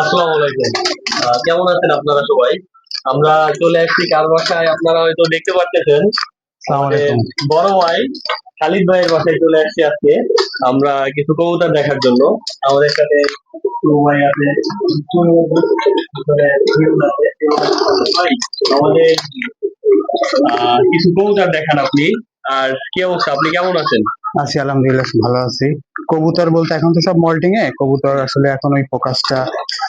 আসসালামু আলাইকুম। কেমন আছেন আপনারা সবাই? আমরা চলে আসছি কার বাসায়? আপনারা হয়তো দেখতে পাচ্ছেন আমাদের বড় ভাই খালিদ ভাইয়ের বাসায় চলে আসছি আজকে। আমরা কিছু কবুতর দেখার জন্য। আমাদের সাথে ভাই আছে আমাদের আহ, কিছু কবুতর দেখান আপনি। আর কি অবস্থা? আপনি কেমন আছেন? আছি আলহামদুলিল্লাহ ভালো আছি। কবুতর বলতে এখন তো সব মল্টিং এ। কবুতর আসলে এখন ওই ফোকাসটা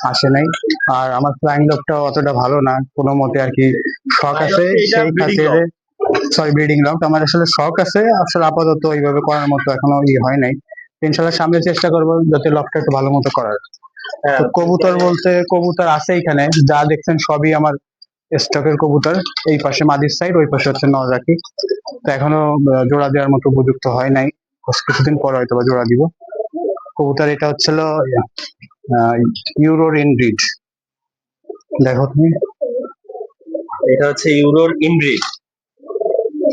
আসে নাই। আর আমার ফ্লাইং লকটা অতটা ভালো না। কোনো মতে আর কি শখ আছে সেই খাতিরে সরি ব্রিডিং লক আমার আসলে শখ আছে। আসলে আপাতত ওইভাবে করার মতো এখনও ই হয় নাই। ইনশাল্লাহ সামনে চেষ্টা করব যাতে লকটা একটু ভালো মতো করার। হ্যাঁ, কবুতর বলতে কবুতর আছে এখানে। যা দেখছেন সবই আমার স্টকের কবুতর। এই পাশে মাদির সাইড ওই পাশে হচ্ছে নজাকি। তো এখনও জোড়া দেওয়ার মতো উপযুক্ত হয় নাই। কিছুদিন পর হয়তো বা জোড়া দিব। কবুতর এটা হচ্ছিল ইউরোর ইনব্রিড দেখো তুমি এটা হচ্ছে ইউরোর ইনব্রিড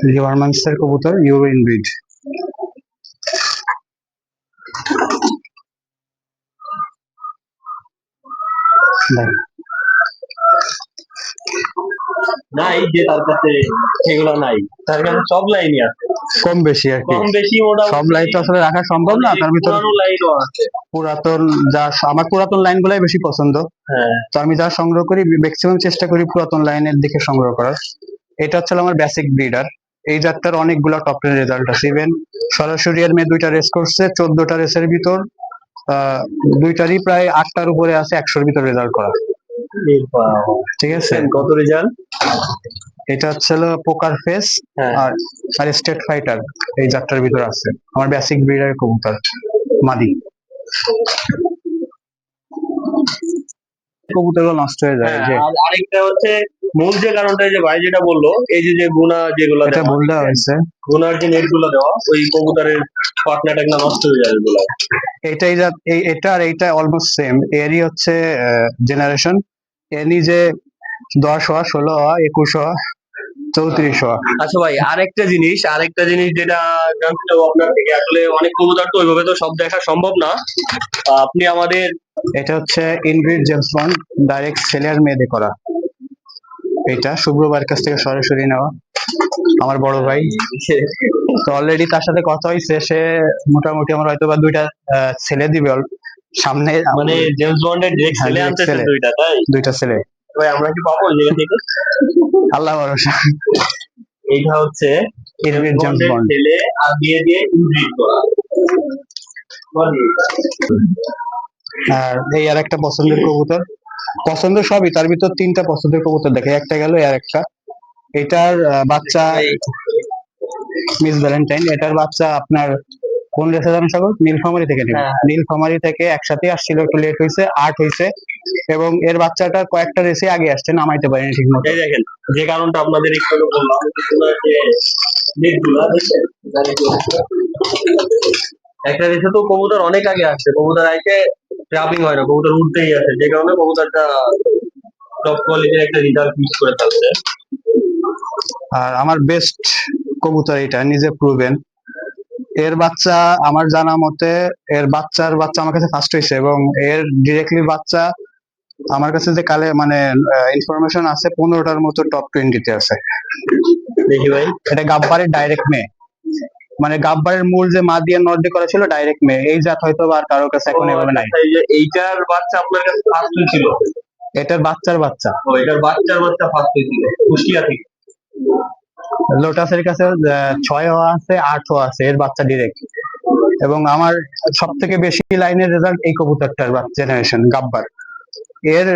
লিভারমান্সের কবুতর ইউরো ইনব্রিড দেখো নাই যে তার কাছে সেগুলো নাই। তার কাছে সব লাইনই আছে। কম বেশি আর কি। কম বেশি মোটামুটি সব লাইন তো আসলে রাখা সম্ভব না তার ভিতর পুরানো লাইনও আছে। পুরাতন যা আমার পুরাতন লাইন গুলাই বেশি পছন্দ। হ্যাঁ। তো আমি যা সংগ্রহ করি ম্যাক্সিমাম চেষ্টা করি পুরাতন লাইনের দিকে সংগ্রহ করার। এটা হচ্ছে আমার বেসিক ব্রিডার এই জাতটার অনেকগুলো টপ টেন রেজাল্ট আছে। ইভেন সরাসরি এর মেয়ে দুইটা রেস করছে চোদ্দটা রেসের ভিতর আহ, দুইটারই প্রায় আটটার উপরে আছে একশোর ভিতর রেজাল্ট করা ঠিক আছে। কত রেজাল্ট এটা হচ্ছে পোকার ফেস হ্যাঁ। আর আর স্টেট ফাইটার এই জাতটার ভিতর আছে। আমার বেসিক ব্রিডার কবুতর মাদি। কবুতরগুলো নষ্ট হয়ে যায় হ্যাঁ, আরেকটা হচ্ছে মূল যে কারণটা যে ভাই যেটা বলল এই যে যে গুণা যেগুলো এটা দেওয়া হয়েছে। গুনার যে নেটগুলো দেওয়া ওই কবুতরের পাটনা টাকনা নষ্ট হয়ে যাবে এগুলো। এটাই যা এই এটা আর এইটা অলমোস্ট সেম এরই হচ্ছে জেনারেশন এর নিজে দশ হওয়া ষোলো হওয়া একুশ হওয়া চৌত্রিশ হওয়া। আচ্ছা ভাই আরেকটা জিনিস আরেকটা জিনিস যেটা জানতে চাবো আপনার থেকে আসলে অনেক কবুতর তো ওইভাবে তো সব দেখা সম্ভব না। আপনি আমাদের এটা হচ্ছে ইনগ্রিড জেমস বন্ড ডাইরেক্ট ছেলের মেয়েদে করা। এটা শুভ্রবার কাছ থেকে সরাসরি নেওয়া আমার বড় ভাই। তো অলরেডি তার সাথে কথা হয়েছে সে মোটামুটি আমার হয়তো বা দুইটা ছেলে দিবে সামনে মানে জেমস বন্ডের ডিরেক্ট ছেলে আনতেছেন ছেলে। দুইটা তাই? দুইটা ছেলে। ভাই আমরা কি পাবো এই জায়গা থেকে? আল্লাহ ভরসা। এইটা হচ্ছে James বন্ডের Bond। ছেলে আর দিয়ে দিয়ে ইনব্রিড করা। আর এই আর একটা পছন্দের কবুতর। পছন্দ সবই তার ভিতর তিনটা পছন্দের কবুতর দেখে একটা গেল আর একটা এটার বাচ্চা মিস ভ্যালেন্টাইন এটার বাচ্চা আপনার কোন রেসে জানেন সাগর নীলফামারি থেকে নেবে হ্যাঁ। নীলফামারি থেকে একসাথে আসছিল একটু লেট হয়েছে আট হয়েছে এবং এর বাচ্চাটা কয়েকটা রেসে আগে আসছে নামাইতে পারেনি ঠিক মতো দেখেন যে কারণটা আপনাদের একটু বললাম? একটা রেসে তো কবুতর অনেক আগে আসছে কবুতর আইসে ট্রাপিং হয় না কবুতর উঠতেই আছে যে কারণে কবুতরটা টপ কোয়ালিটির একটা রেজাল্ট মিস করে ফেলছে। আর আমার বেস্ট কবুতর এটা নিজে প্রুভেন এর বাচ্চা আমার জানা মতে এর বাচ্চার বাচ্চা আমার কাছে ফার্স্ট হয়েছে এবং এর ডিরেক্টলি বাচ্চা আমার কাছে যে কালে মানে ইনফরমেশন আছে পনেরোটার মতো টপ টোয়েন্টিতে আছে। দেখি ভাই। এটা গাব্বারের ডাইরেক্ট মেয়ে। মানে গাব্বারের মূল যে মা দিয়ে নর্দে করা ছিল ডাইরেক্ট মেয়ে এই জাত হয়তো আর কারোর কাছে এখন এভাবে নাই। এইটার বাচ্চা আপনার কাছে ফার্স্ট হয়েছিল? এটার বাচ্চার বাচ্চা। ও এটার বাচ্চার বাচ্চা ফার্স্ট হয়েছিল। কুষ্টিয়া থেকে? লোটাসের কাছে ছয় হওয়া আছে আট হওয়া আছে এর বাচ্চা ডিরেক্ট এবং আমার সব থেকে বেশি লাইনের রেজাল্ট এই কবুতরটার জেনারেশন গাব্বার। এর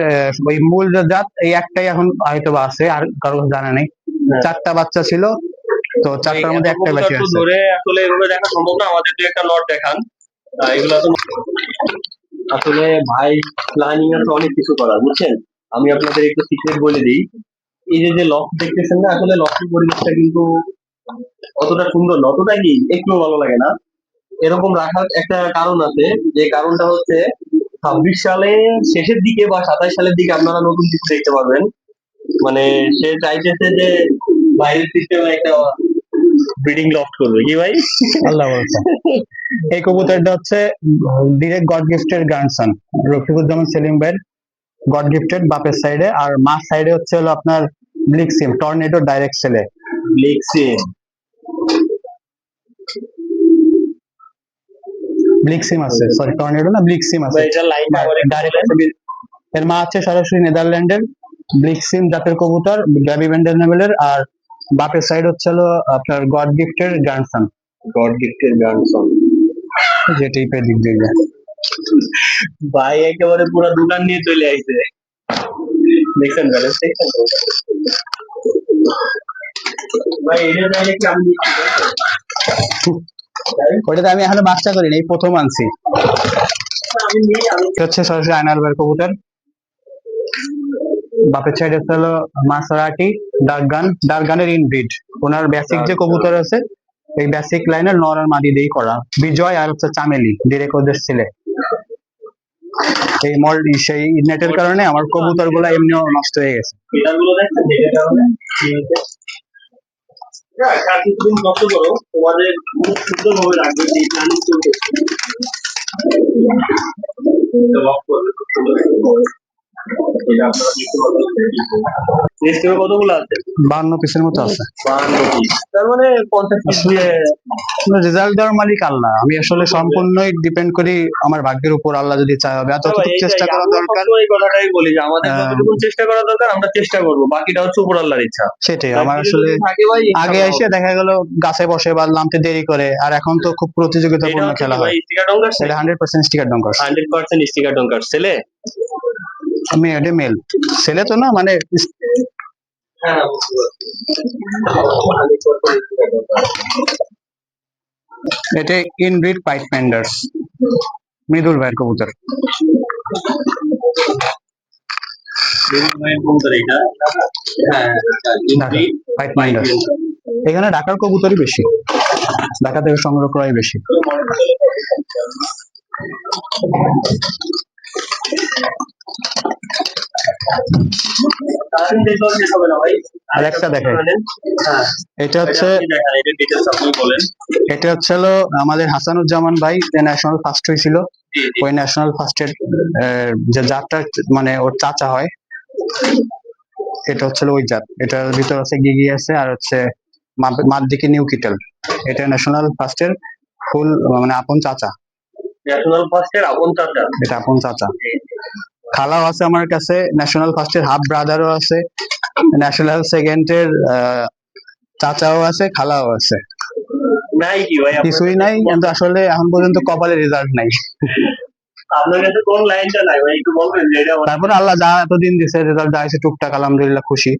ওই মূল যে জাত এই একটাই এখন হয়তো বা আছে আর কারও জানা নেই। হ্যাঁ। চারটা বাচ্চা ছিল তো চারটার মধ্যে একটা আছে। ধরে আসলে এভাবে দেখা সম্ভব না আমাদের দু একটা নট দেখান। এগুলা তো আসলে ভাই প্ল্যানিং আছে অনেক কিছু করার বুঝছেন? আমি আপনাদের একটু সিক্রেট বলে দিই। এই যে যে লক দেখতেছেন না আসলে লকের পরিবেশটা কিন্তু অতটা সুন্দর না অতটা কি? একটু ভালো লাগে না। এরকম রাখার একটা কারণ আছে যে কারণটা হচ্ছে ছাব্বিশ সালে শেষের দিকে বা সাতাশ সালের দিকে আপনারা নতুন কিছু দেখতে পারবেন। মানে সে চাইতেছে যে বাইরের সিস্টেমে একটা ব্রিডিং লফট করবে কি ভাই? আল্লাহ। এই কবুতরটা হচ্ছে ডিরেক্ট গড গিফটের গ্র্যান্ডসন রফিকুজ্জামান সেলিম ভাইয়ের গড গিফটেড বাপের সাইডে আর মার সাইডে হচ্ছে হলো আপনার ব্লিক সিম টর্নেডো ডাইরেক্ট সেলে লিখছেন ব্লিক সিম আছে সরি টর্নেডো না ব্লিক সিম আছে। এটা লাইন ডাইরেক্ট এর মা আছে সরাসরি নেদারল্যান্ডের ব্লিক সিম জাতের কবুতর গ্যাবি ভ্যান্ডেনেবেলের আর বাপের সাইড হচ্ছে হলো আপনার গড গিফটের গ্র্যান্ডসন গড গিফটের গান সং যেটি দিক দিয়ে ভাই একেবারে পুরো দোকান নিয়ে চলে আইছে। দেখছেন ব্যালেন্স দেখছেন ভাই এটা চাইলে কি আমি? ওটাতে আমি এখনও বাচ্চা করিনি এই প্রথম আনছি। হচ্ছে সরাসরি আয়নার বের কবুতর। বাপের সাইড হলো মাসারাটি ডারগান ডারগানের ইনব্রিড ওনার বেসিক যে কবুতর আছে, এই বেসিক লাইনের নর আর মাদি দিয়েই করা। বিজয় আর হচ্ছে চামেলি ডিরেক্ট ওদের ছেলে এই মল সেই নেটের কারণে আমার কবুতরগুলা এমনিও নষ্ট হয়ে গেছে। কতগুলো আছে বান্ন পিসের মতো আছে। তার মানে রেজাল্ট দেওয়ার মালিক আল্লাহ। আমি আসলে সম্পূর্ণই ডিপেন্ড করি আমার ভাগ্যের উপর। আল্লাহ যদি চায় হবে। এতটুকু চেষ্টা করা দরকার। এই কথাটাই বলি যে আমাদের হ্যাঁ। যতটুকু চেষ্টা করা দরকার আমরা চেষ্টা করব। বাকিটা হচ্ছে উপর আল্লাহর ইচ্ছা। সেটাই। আমার আসলে আগে এসে দেখা গেল গাছে বসে বা নামতে দেরি করে। আর এখন তো খুব প্রতিযোগিতাপূর্ণ খেলা হয়। স্টিকার ডঙ্কার হান্ড্রেড পার্সেন্ট স্টিকার ডঙ্কার। হান্ড্রেড পার্সেন্ট স্টিকার ডঙ্কার ছেলে? আমি মেল ছেলে তো না মানে বুঝতে পারছি 100% sticker donker। এটা ইনব্রিড পাইট প্যান্ডার্স মৃদুল ভাইয়ের কবুতর। এখানে ঢাকার কবুতরই বেশি। ঢাকা থেকে সংগ্রহ করাই বেশি। এটা হচ্ছে এটা হলো আমাদের হাসানুজ্জামান ভাই যে ন্যাশনাল ফার্স্ট হয়েছিল। ওই ন্যাশনাল ফার্স্টের যে জাতটা মানে ওর চাচা হয়। এটা হচ্ছে ওই জাত। এটার ভিতর আছে গিগি আছে আর হচ্ছে মার দিকে নিউ কিটেল। এটা ন্যাশনাল ফার্স্টের ফুল মানে আপন চাচা। ন্যাশনাল ফার্স্টের আপন চাচা। এটা আপন চাচা। খালাও আছে আমার কাছে ন্যাশনাল ফার্স্টের হাফ ব্রাদারও আছে ন্যাশনাল সেকেন্ডের চাচাও আছে খালাও আছে। নাই কি ভাই কিছুই নাই কিন্তু আসলে এখন পর্যন্ত কপালে রেজাল্ট নাই। আপনার কাছে কোন লাইনটা নাই ভাই একটু বলবেন যে এটা আমার- তারপরে আল্লাহ যা এতদিন দিছে রেজাল্ট যা আছে টুকটাক আলহামদুলিল্লাহ খুশি।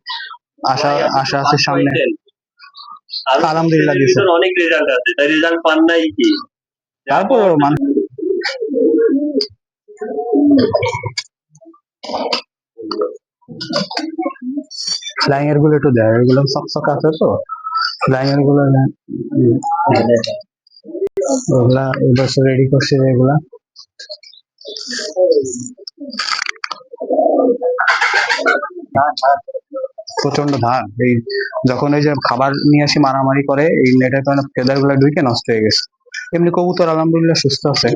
আশা আশা আছে সামনে। আলহামদুলিল্লাহ দিছে। অনেক রেজাল্ট আছে তাই রেজাল্ট পান নাই কি? তারপর ফ্লাইং এরগুলো একটু দেয়, এগুলো চকচক আছে তো? ফ্লাইং এরগুলো ওগুলা এবছর রেডি করছে এগুলা। প্রচণ্ড ধার এই যখন ওই যে খাবার নিয়ে আসি মারামারি করে, এই নেটের কারণে ফেদারগুলা ঢুকে নষ্ট হয়ে গেছে। এমনি কবুতর আলহামদুলিল্লাহ সুস্থ আছে।